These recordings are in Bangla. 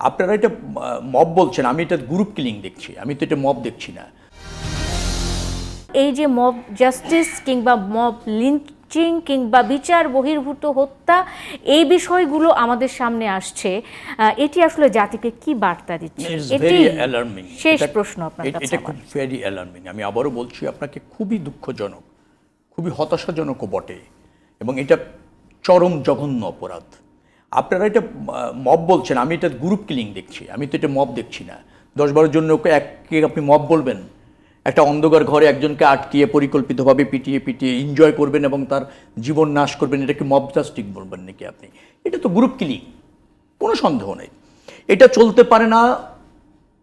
আপনারা এটা মব বলছেন আমি এটা গ্রুপ কিলিং দেখছি আমি তো এটা মব দেখছি না। এই যে মব জাস্টিস কিংবা মব লিঞ্চিং কিংবা বিচার বহির্ভূত হত্যা এই বিষয়গুলো আমাদের সামনে আসছে এটি আসলে জাতিকে কি বার্তা দিচ্ছে? এটি শেষ প্রশ্ন আপনার কাছে এটা খুব ভেরি অ্যালার্মিং আমি আবারও বলছি আপনাকে খুবই দুঃখজনক খুবই হতাশাজনকও বটে এবং এটা চরম জঘন্য অপরাধ। আপনারা এটা মব বলছেন, আমি এটা গ্রুপ কিলিং দেখছি, আমি তো এটা মব দেখছি না। দশ বারোর জন্য ওকে এককে আপনি মব বলবেন? একটা অন্ধকার ঘরে একজনকে আটকিয়ে পরিকল্পিতভাবে পিটিয়ে পিটিয়ে এনজয় করবেন এবং তার জীবন নাশ করবেন, এটাকে মব জাস্টিক বলবেন নাকি আপনি? এটা তো গ্রুপ কিলিং কোনো সন্দেহ নেই। এটা চলতে পারে না,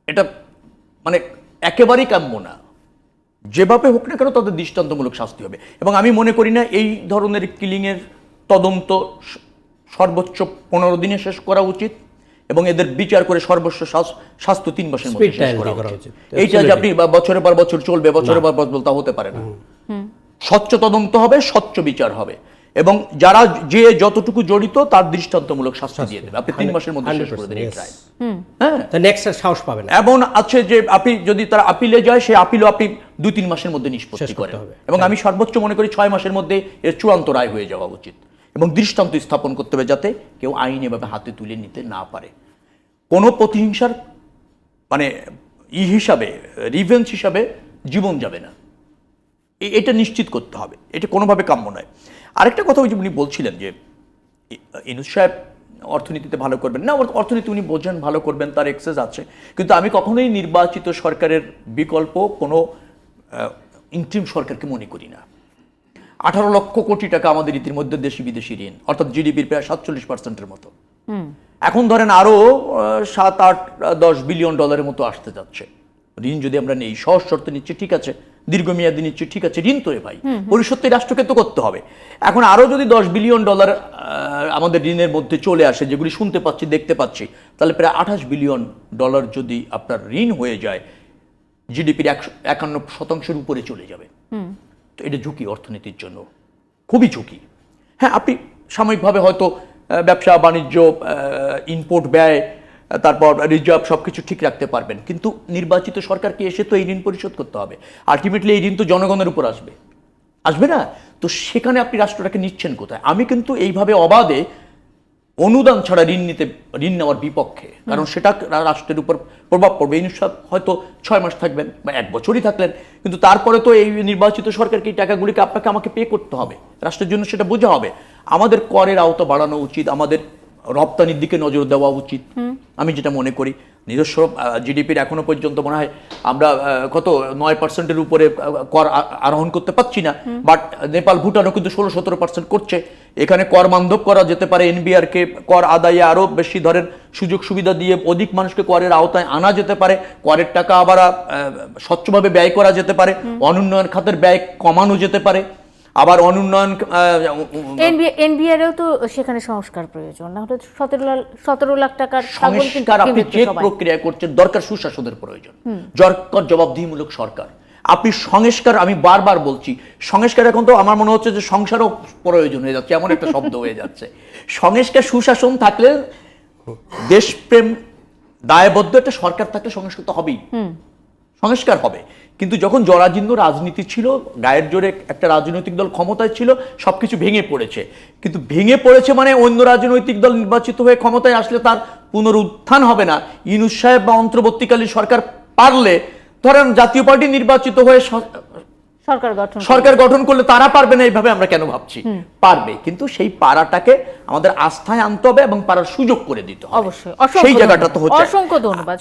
এটা মানে একেবারেই কাম্য না। যেভাবে হোক না কেন তাদের দৃষ্টান্তমূলক শাস্তি হবে। এবং আমি মনে করি না এই ধরনের কিলিংয়ের তদন্ত সর্বোচ্চ পনেরো দিনে শেষ করা উচিত এবং এদের বিচার করে সর্বোচ্চ শাস্তি তিন মাসের মধ্যে শেষ করা উচিত। এইটা যে আপনি বছরের পর বছর চলবে বছরের পর বছর তা হতে পারে না। স্বচ্ছ তদন্ত হবে স্বচ্ছ বিচার হবে। এবং যারা যে যতটুকু জড়িত তার দৃষ্টান্তমূলক শাস্তি দিয়ে দেবে। আপনি তিন মাসের মধ্যে শেষ করে দেন এই 100% ট্রায়াল yes. হ্যাঁ। নেক্সট সাহস পাবেন না। এমন আছে যে আপনি যদি তারা আপিলে যায় সেই আপিলও আপনি দুই তিন মাসের মধ্যে নিষ্পত্তি করেন। হবে। এবং আমি সর্বোচ্চ মনে করি ছয় মাসের মধ্যে এর চূড়ান্ত রায় হয়ে যাওয়া উচিত। এবং দৃষ্টান্ত স্থাপন করতে হবে যাতে কেউ আইন এভাবে হাতে তুলে নিতে না পারে। কোনো প্রতিহিংসার মানে ই হিসাবে রিভেন্স হিসাবে জীবন যাবে না। এটা নিশ্চিত করতে হবে। এটা কোনোভাবে কাম্য নয়। আরেকটা কথা উনি বলছিলেন যে ইনুস সাহেব অর্থনীতিতে ভালো করবেন। না অর্থনীতি উনি বোঝেন, ভালো করবেন, তার এক্সেস আছে। কিন্তু আমি কখনোই নির্বাচিত সরকারের বিকল্প কোনো ইন্ট্রিম সরকারকে মনে করি না। আঠারো লক্ষ কোটি টাকা আমাদের ইতিমধ্যে দেশি বিদেশি ঋণ অর্থাৎ জিডিপির প্রায় সাতচল্লিশ পার্সেন্টের মতো। এখন ধরেন আরও সাত আট দশ বিলিয়ন ডলারের মতো আসতে যাচ্ছে। ঋণ যদি আমরা নেই সহজ শর্তে নিচ্ছি ঠিক আছে দীর্ঘমেয়াদী নিচ্ছি ঠিক আছে ঋণ তো ভাই। পরিশোধ তো রাষ্ট্রকে তো করতে হবে। এখন আরও যদি দশ বিলিয়ন ডলার আমাদের ঋণের মধ্যে চলে আসে যেগুলি শুনতে পাচ্ছি দেখতে পাচ্ছি তাহলে প্রায় আঠাশ বিলিয়ন ডলার যদি আপনার ঋণ হয়ে যায় জিডিপির একশো একান্ন শতাংশের উপরে চলে যাবে। তো এটা ঝুঁকি অর্থনীতির জন্য। খুবই ঝুঁকি। হ্যাঁ আপনি সাময়িকভাবে হয়তো ব্যবসা, বাণিজ্য ইনপোর্ট ব্যয় তারপর রিজার্ভ সব কিছু ঠিক রাখতে পারবেন। কিন্তু নির্বাচিত সরকারকে এসে তো এই ঋণ পরিশোধ করতে হবে? আলটিমেটলি এই ঋণ তো জনগণের উপর আসবে। আসবে না? তো সেখানে আপনি রাষ্ট্রটাকে নিচ্ছেন কোথায়? আমি কিন্তু এইভাবে অবাধে অনুদান ছাড়া ঋণ নিতে ঋণ নেওয়ার বিপক্ষে। কারণ সেটা রাষ্ট্রের উপর প্রভাব পড়বে। সব হয়তো ছয় মাস থাকবেন বা এক বছরই থাকলেন কিন্তু তারপরে তো এই নির্বাচিত সরকারকে এই টাকাগুলিকে আপনাকে আমাকে পে করতে হবে। রাষ্ট্রের জন্য সেটা বোঝা হবে। আমাদের করের আওতা বাড়ানো উচিত আমাদের রপ্তানির দিকে নজর দেওয়া উচিত। আমি যেটা মনে করি নিজস্ব জিডিপির এখনও পর্যন্ত মনে হয় আমরা কত নয় পার্সেন্টের উপরে কর আরোহণ করতে পারছি না। বাট নেপাল ভুটানও কিন্তু ষোলো সতেরো পার্সেন্ট করছে। এখানে কর মান্ধব করা যেতে পারে এনবিআর কে কর আদায়ে আরও বেশি ধরেন সুযোগ সুবিধা দিয়ে অধিক মানুষকে করের আওতায় আনা যেতে পারে। করের টাকা আবার স্বচ্ছভাবে ব্যয় করা যেতে পারে। অনুন্নয়ন খাতের ব্যয় কমানো যেতে পারে। আবার অনুন্নয়ন এনবিআরেও তো সেখানে সংস্কার প্রয়োজন। না হলে সতেরো লাখ সতেরো লাখ টাকার সংস্কার আপনি যে প্রক্রিয়া করছেন দরকার সুশাসনের প্রয়োজন। দরকার জবাবদিহিমূলক সরকার। আপনি সংস্কার আমি বারবার বলছি সংস্কার এখন তো আমার মনে হচ্ছে যে সংসারও প্রয়োজন হয়ে যাচ্ছে এমন একটা শব্দ হয়ে যাচ্ছে। সংস্কার সুশাসন থাকলে দেশপ্রেম দায়বদ্ধ একটা সরকার থাকলে সংস্কার তো হবেই। সংস্কার হবে। কিন্তু যখন জরাজীর্ণ রাজনীতি ছিল গায়ের জোরে একটা রাজনৈতিক দল ক্ষমতায় ছিল সবকিছু ভেঙে পড়েছে। কিন্তু ভেঙে পড়েছে মানে অন্য রাজনৈতিক দল নির্বাচিত হয়ে ক্ষমতায় আসলে তার পুনরুত্থান হবে না। ইনুস সাহেব বা অন্তর্বর্তীকালীন সরকার পারলে ধরেন জাতীয় পার্টি নির্বাচিত হয়ে সরকার গঠন সরকার গঠন করলে তারা পারবে না এইভাবে আমরা কেন ভাবছি? পারবে। কিন্তু সেই পাড়াটাকে আমাদের আস্থায় আনতে হবে এবং পারার সুযোগ করে দিতে হবে। অবশ্যই। সেই জায়গাটা তো হচ্ছে অসংখ্য ধন্যবাদ।